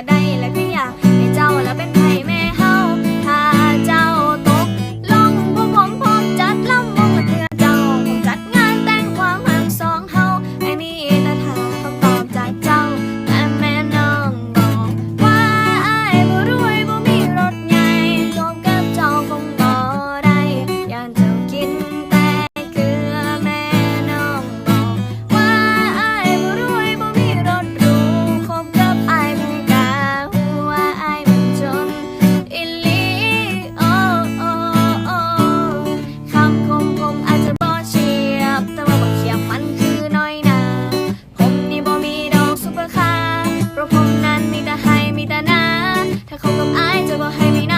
¡Gracias! ว่าให้ไม่นา